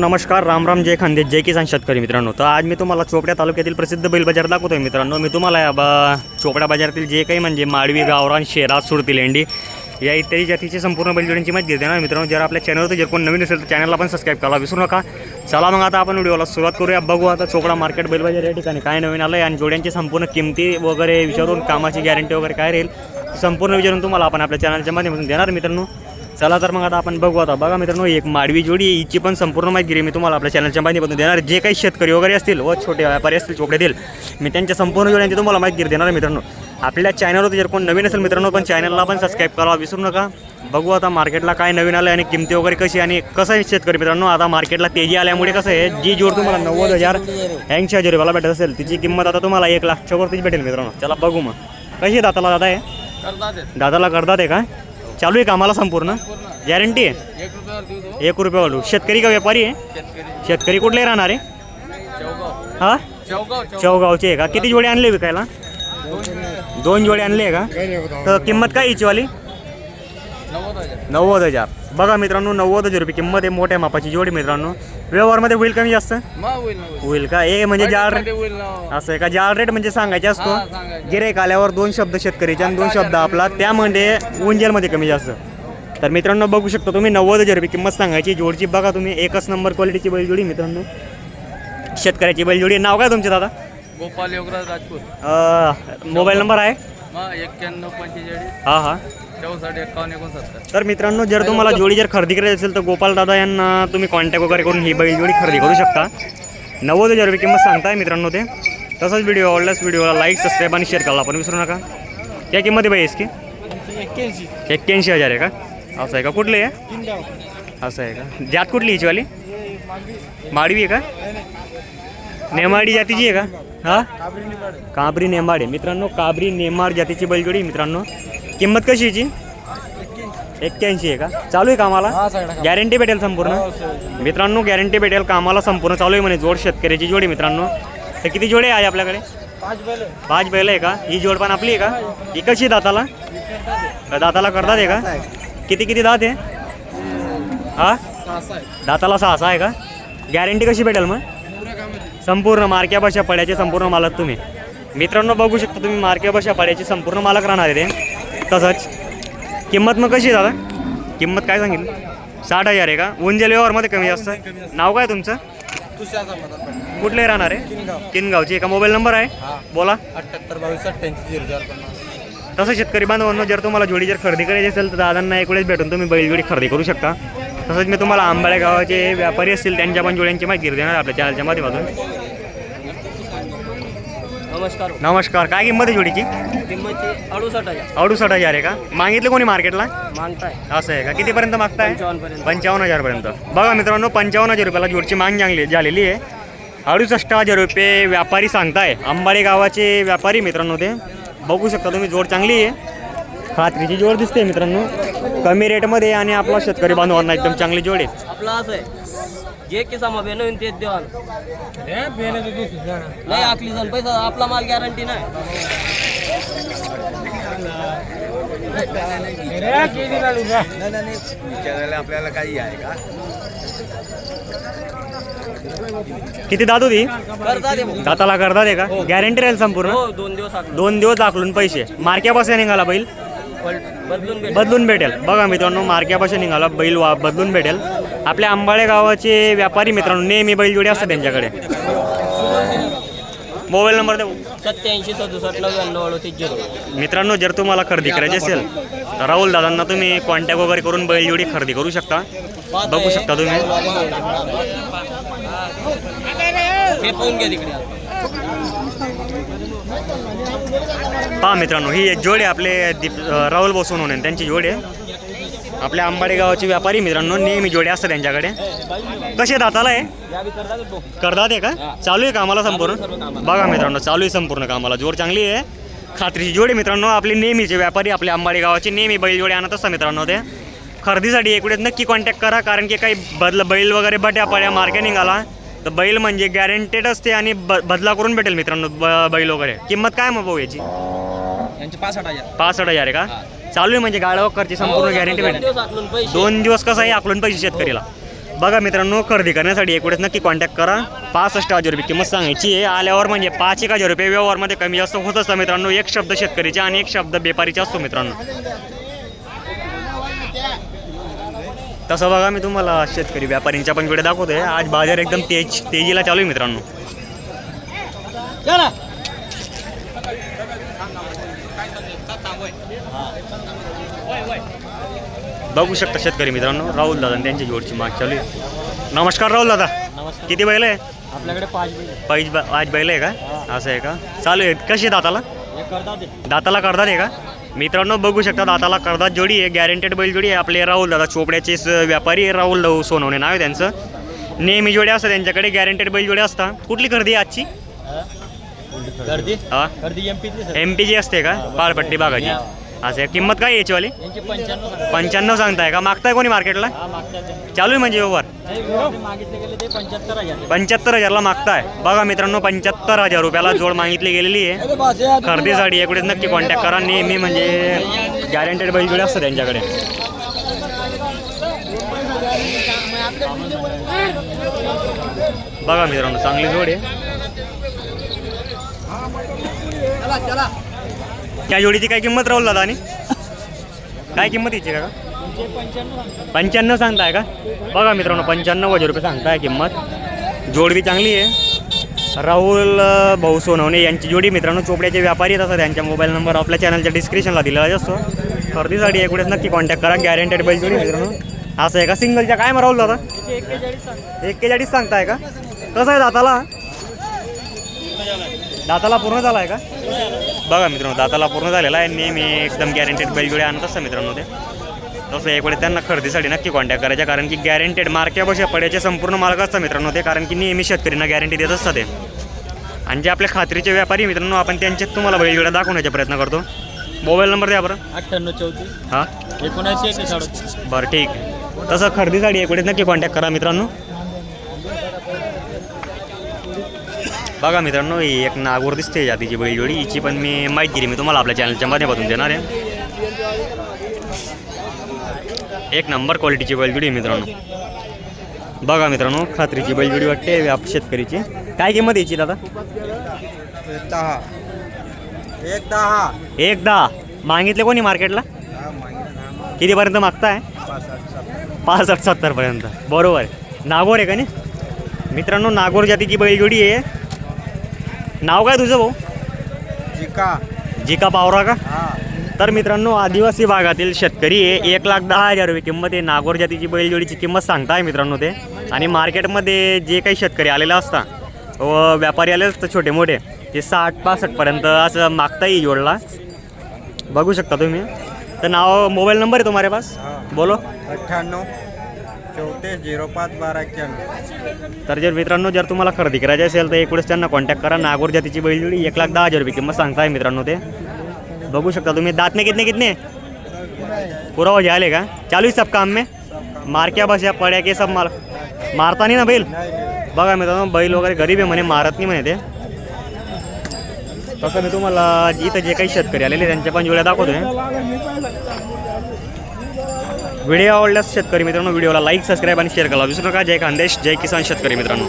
नमस्कार राम राम जय खांदे जय किसान शेतकरी मित्रांनो. तर आज मी तुम्हाला चोपड्या तालुक्यातील प्रसिद्ध बैल बाजार दाखवतोय मित्रांनो. मी तुम्हाला या बा चोपड्या बाजारातील जे काही म्हणजे माडवी गावरान शेरा सुरती लेंडी या इत्यादी जातीची संपूर्ण बैलजोडींची माहिती देते ना मित्रांनो जर आपल्या चॅनलवर जर कोण नवीन असेल तर चॅनलला पण सबस्क्राईब करा विसरू नका. चला मग आता आपण व्हिडिओला सुरुवात करूया. बघू आता चोपडा मार्केट बैल बाजार या ठिकाणी काय नवीन आलं आहे आणि जोड्यांची संपूर्ण किमती वगैरे विचारून कामाची गॅरंटी वगैरे काय राहील संपूर्ण विचारून तुम्हाला आपण आपल्या चॅनलच्या माध्यमातून देणार मित्रांनो. चला तर मग आता आपण बघू आता. बघा मित्रांनो एक माडवी जोडी आहे. हिची पण संपूर्ण माहिती मी तुम्हाला आपल्या चॅनलच्या माध्यमातून देणार. जे काही शेतकरी वगैरे असतील व छोटे व्यापारी असतील चोपड्यातील मी त्यांच्या संपूर्ण जोड्यांची तुम्हाला माहिती देणार आहे मित्रांनो. आपल्या चॅनलवर जर कोण नवीन असेल मित्रांनो पण चॅनलला पण सबस्क्राईब करायला विसरू नका. बघू आता मार्केटला काय नवीन आलं आणि किमती वगैरे कशी आणि कसं आहे शेतकरी मित्रांनो. आता मार्केटला तेजी आल्यामुळे कसं आहे जी जोड तुम्हाला नव्वद हजार ऐंशी हजार रुपयाला भेटत असेल तिची किंमत आता तुम्हाला एक लाखच्या वरतीच भेटेल मित्रांनो. चला बघू मग. कशी दाताला दादा आहे. दादाला करतात आहे का? चालू आहे कामाला संपूर्ण? गॅरंटी आहे? एक रुपयावर देऊ तो एक रुपये वाढू शेतकरी का व्यापारी आहे? शेतकरी. शेतकरी कुठले राहणार आहे? चौगाव. हा? चौगाव चौगाव. चौगावचे आहे का? किती जोडे आणले विकायला? दोन जोडे. आणले आहे का? तर किंमत काय हिची वाली नव्वद हजार बघा मित्रांनो नव्वद हजार रुपये किंमत आहे मोठ्या मापाची जोडी मित्रांनो. व्यवहारमध्ये होईल कमी जास्त? होईल का? हे म्हणजे ना. असं आहे का? जाड रेट म्हणजे सांगायचे असतो. गिरेक आल्यावर दोन शब्द शेतकरीचे आणि दोन शब्द आपला. त्यामध्ये उंजेलमध्ये कमी जास्त. तर मित्रांनो बघू शकता तुम्ही नव्वद हजार रुपये किंमत सांगायची जोडची. बघा तुम्ही एकच नंबर क्वालिटीची बैलजोडी मित्रांनो. शेतकऱ्याची बैलजोडी नाव काय तुमचे दादा? गोपाल योगराज राजपूत. मोबाईल नंबर आहे? एक्क्याण्णव पंचेचाळीस. हा हा. चौसष्ट एकावन्न एकोणसत्तर. तर मित्रांनो जर तुम्हाला जोडी जर खरेदी करायची असेल तर गोपाल दादा यांना तुम्ही कॉन्टॅक्ट वगैरे करून ही बैलजोडी खरेदी करू शकता. नव्वद हजार रुपये किंमत सांगताय मित्रांनो ते. तसंच व्हिडिओ आवडल्यास व्हिडिओला लाईक सबस्क्राईब आणि शेअर करायला आपण विसरू नका. त्या किंमत आहे की एक्क्याऐंशी एक्क्याऐंशी हजार आहे का? असं आहे का? कुठले आहे? असं आहे का? जात कुठली हिची वाली? माडवी आहे का? नेमाडी जातीची आहे का? हा? काबरी नेमाड आहे. मित्रांनो काबरी नेमाड जातीची बैलजोडी मित्रांनो. किंमत कशी हिची एक्क्याऐंशी आहे का? चालू आहे कामाला? गॅरंटी भेटेल संपूर्ण? मित्रांनो गॅरंटी भेटेल कामाला संपूर्ण. चालू आहे म्हणे जोड शेतकऱ्याची जोडी मित्रांनो. तर किती जोडे आहे आपल्याकडे? पाच बैल आहे. का? ही जोड पण आपली आहे का? ही कशी आहे दाताला? दाताला करतात आहे का? किती किती दात आहे? हा? दाताला सहा सहा आहे का? गॅरंटी कशी भेटेल मग? संपूर्ण मार्क्या भाषा पड्याचे संपूर्ण मालक तुम्ही. मित्रांनो बघू शकता तुम्ही मार्क्या भाषा पड्याचे संपूर्ण मालक राहणार आहे ते तसंच किंमत मग कशी दादा? किंमत काय सांगितलं साठ हजार आहे का? उंजेल व्यवहारमध्ये कमी जास्त. नाव काय तुमचं? कुठले राहणार आहे? किनगाव. किनगावची. का मोबाईल नंबर आहे? हा. बोला. अठ्ठ्याहत्तर बावीस अठ्ठ्याऐंशी झिरो तसं शेतकरी बांधवांनो जर तुम्हाला जोडी जर खरेदी करायची असेल तर दादांना एक वेळेस भेटून तुम्ही बैलजोडी खरेदी करू शकता. तसंच मी तुम्हाला आंबाळे गावाचे व्यापारी असतील त्यांच्या पण जोड्यांची माहिती देणार आपल्या चॅनलच्या माध्यमातून. नमस्कार. नमस्कार. काय किंमत आहे जोडीची? अडुसष्ट हजार. हजार आहे का? मागितलं कोणी मार्केटला मागताय. असं आहे का? कितीपर्यंत मागताय. पंचावन्न हजारपर्यंत. बघा मित्रांनो पंचावन्न हजार रुपयाला जोडची मागणी चांगली झालेली आहे. अडुसष्ट हजार रुपये व्यापारी सांगताय. अंबाडी गावाचे व्यापारी मित्रांनो ते. बघू शकता तुम्ही जोड चांगली आहे. खात्रीची जोड दिसते मित्रांनो. कमी रेटमध्ये आणि आपला शेतकरी बांधवांना एकदम चांगली जोड आहे आपलं असं आहे. जे किसा बेन होईन तेच देवान नाही आखली जण पैसा आपला माल गॅरंटी नाही. आपल्याला काही आहे का किती करता दे. दाताला करतात आहे का? गॅरंटी राहील संपूर्ण? हो दोन दिवस दोन दिवस दाखलून पैसे. मार्क्यापासून निघाला बैल. बदलून भेट बदलून भेटेल. बघा मित्रांनो मार्क्यापासून निघाला बैल वा बदलून भेटेल. आपल्या आंबाळे गावाचे व्यापारी मित्रांनो नेहमी बैलजोडी असतात त्यांच्याकडे. मोबाईल नंबर देऊ? सत्याऐंशी सदुसष्ट नव्याण्णव अडतीस झिरो. मित्रांनो जर तुम्हाला खरेदी करायची असेल तर राहुल दादांना तुम्ही कॉन्टॅक्ट वगैरे करून बैलजोडी खरेदी करू शकता. बघू शकता तुम्ही. पहा मित्रांनो ही एक जोडी आपले दीप राहुल बसून होणे त्यांची जोडी आहे. आपल्या आंबाडे गावाचे व्यापारी मित्रांनो नेहमी जोडी असतात त्यांच्याकडे. कसे दाताला आहे यावी करतात आहे का? चालू आहे कामाला संपूर्ण? बघा मित्रांनो चालू आहे संपूर्ण कामाला. जोड चांगली आहे. खात्रीची जोडी मित्रांनो आपले नेहमीचे व्यापारी आपल्या अंबाडी गावाचे नेहमी बैलजोडी आणत असतात मित्रांनो ते. खरेदीसाठी एकवेळेस नक्की कॉन्टॅक्ट करा कारण की काही बदल बैल वगैरे बट्या पड्या मार्के निघाला. तर बैल म्हणजे गॅरंटेड असते आणि ब बदला करून भेटेल मित्रांनो ब बैल वगैरे. किंमत काय मग भाऊ याची? यांचे पासष्ट हजार. पासष्ट हजार आहे का? चालू आहे म्हणजे गाड्या वगैरेची संपूर्ण गॅरंटी दोन भेटेल दोन दिवस कसं आहे? आकलून पैसे शेतकरीला. बघा मित्रांनो खरेदी करण्यासाठी एकवेळेस नक्की कॉन्टॅक्ट करा. पासष्ट हजार रुपये किंमत सांगायची आहे. आल्यावर म्हणजे पाच एक हजार रुपये व्यवहारमध्ये कमी जास्त होत असतं मित्रांनो. एक शब्द शेतकरीचा आणि एक शब्द व्यापारीचा असतो मित्रांनो. तसं बघा मी तुम्हाला शेतकरी व्यापारींच्या पण वेळे दाखवतोय. आज बाजार एकदम तेज तेजीला चालू आहे मित्रांनो. बघू शकता शेतकरी मित्रांनो राहुल दादा आणि त्यांची जोडची माग चालू आहे. नमस्कार राहुल दादा. नमस्कार. किती बैल आहे? आपल्याकडे पाच बैल पाच ब- पाच बैल आहे का? असं आहे का? चालू आहे. कशी दाताला. दाताला करतात आहे का? मित्रांनो बघू शकता दाताला करतात जोडी आहे. गॅरंटेड बैल जोडी आहे. आपले राहुल दादा चोपड्याचे स- व्यापारी आहे. राहुल दाऊ सोनवणे नाव आहे त्यांचं. नेहमी जोड्या असतात त्यांच्याकडे. गॅरंटेड बैल जोड्या असतात. कुठली खरेदी आहे आजची? गर्दी हा. गर्दी एम पी जी असते का? पाळपट्टी बागाची. असं आहे. किंमत काय यांची पंच्याण्णव सांगा. पंच्याण्णव सांगताय का? मागताय कोणी मार्केटला? हा ते. चालू आहे म्हणजे व्यवहार? नाही, व्यवहार मागितले गेले ते पंच्याहत्तर हजार पंच्याहत्तर हजारला मागताय. बघा मित्रांनो पंच्याहत्तर हजार रुपयाला जोड मागितली गेलेली आहे. खरेदीसाठी एवढेच नक्की कॉन्टॅक्ट करा. नेहमी म्हणजे गॅरंटेड बैल जोडे असतात त्यांच्याकडे. बघा मित्रांनो चांगली जोड आहे. त्या जोडीची काय किंमत राहुल दादा आणि? काय किंमत याची का पंच्याण्णव सांगताय का? बघा मित्रांनो पंच्याण्णव हजार रुपये सांगताय किंमत. जोड बी चांगली आहे. राहुल भाऊ सोनवणे यांची जोडी मित्रांनो चोपड्याचे व्यापारी आहेत असं त्यांच्या मोबाईल नंबर आपल्या चॅनलच्या डिस्क्रिप्शनला दिलेला असतो. खरेदीसाठी एवढेच नक्की कॉन्टॅक्ट करा गॅरंटेड बैल जोडी मित्रांनो. असं आहे का? सिंगलच्या काय मग राहुल दादा? एक्केचाळीस सांगताय का? कसं आहे दाताला? दाताला पूर्ण झाला आहे का? बघा मित्रांनो दाताला पूर्ण झालेला आहे. नेहमी एकदम गॅरंटेड बैलजोडे आणत असतं मित्रांनो ते. तसं एक वेळेस त्यांना खरेदीसाठी नक्की कॉन्टॅक्ट करायचा कारण की गॅरंटेड मार्क्या बशा पड्याचे संपूर्ण मालक असतात मित्रांनो ते कारण की नेहमी शेतकऱ्यांना गॅरंटी देत असतात ते. आणि जे आपले खात्रीचे व्यापारी मित्रांनो आपण त्यांच्यात तुम्हाला बैलजोड्या दाखवण्याचा प्रयत्न करतो. मोबाईल नंबर द्या बरं. अठ्ठ्याण्णव चौतीस. हां. एकोणऐंशी बरं ठीक आहे. तसं खरेदीसाठी एक वेळेस नक्की कॉन्टॅक्ट करा मित्रांनो. बघा मित्रांनो ही एक नागोर दिसते जातीची बैलजोडी हिची पण मी माहिती दिली मी तुम्हाला आपल्या चॅनलच्या माध्यमातून देणार आहे. एक नंबर क्वालिटीची बैलजोडी आहे मित्रांनो. बघा मित्रांनो खात्रीची बैलजोडी वाटते शेतकरीची. काय किंमत याची दादा? एक दहा. एक दहा. एक दहा मागितले कोणी मार्केटला कितीपर्यंत मागताय? पासष्ट सत्तरपर्यंत बरोबर. आहे नागोर आहे का नाही? मित्रांनो नागोर जातीची बैलजोडी आहे. नाव काय तुझं भाऊ? जिका. जिका पावरा का? हा. तर मित्रांनो आदिवासी भागातील शेतकरी आहे एक लाख दहा हजार रुपये किंमत आहे. नागोर जातीची बैलजोडीची किंमत सांगताय मित्रांनो ते. आणि मार्केटमध्ये जे काही शेतकरी आलेले असतात व व्यापारी आले असतात छोटे मोठे ते साठ पासष्टपर्यंत असं मागता येईल जोडला. बघू शकता तुम्ही. तर नाव मोबाईल नंबर आहे तुम्हारे पास? हा. बोलो. अठ्ठ्याण्णव चौतीस झिरो पाच बारा एक्क्याण्णव. तर जर मित्रांनो जर तुम्हाला खरेदी करायची असेल तर एकूणच त्यांना कॉन्टॅक्ट करा. नागोर जातीची बैलजोडी एक लाख दहा हजार रुपये किंमत सांगताय मित्रांनो ते. बघू शकता तुम्ही. दातने कितने कितने? पूरा हो झाले का? चालू सब काम में? मार क्या बस या पड्या के सब मार मारता नाही ना बैल? बघा मित्रांनो बैल वगैरे गरीब आहे म्हणे मारत नाही म्हणे ते. तसं मी तुम्हाला इथं जे काही शेतकरी आलेले त्यांच्या पण जोड्या दाखवतोय. व्हिडिओ आवडल्यास शेतकरी मित्रांनो व्हिडिओला लाईक सबस्क्राईब आणि शेअर करा. विसरू नका जय खानदेश जय किसान शेतकरी मित्रांनो.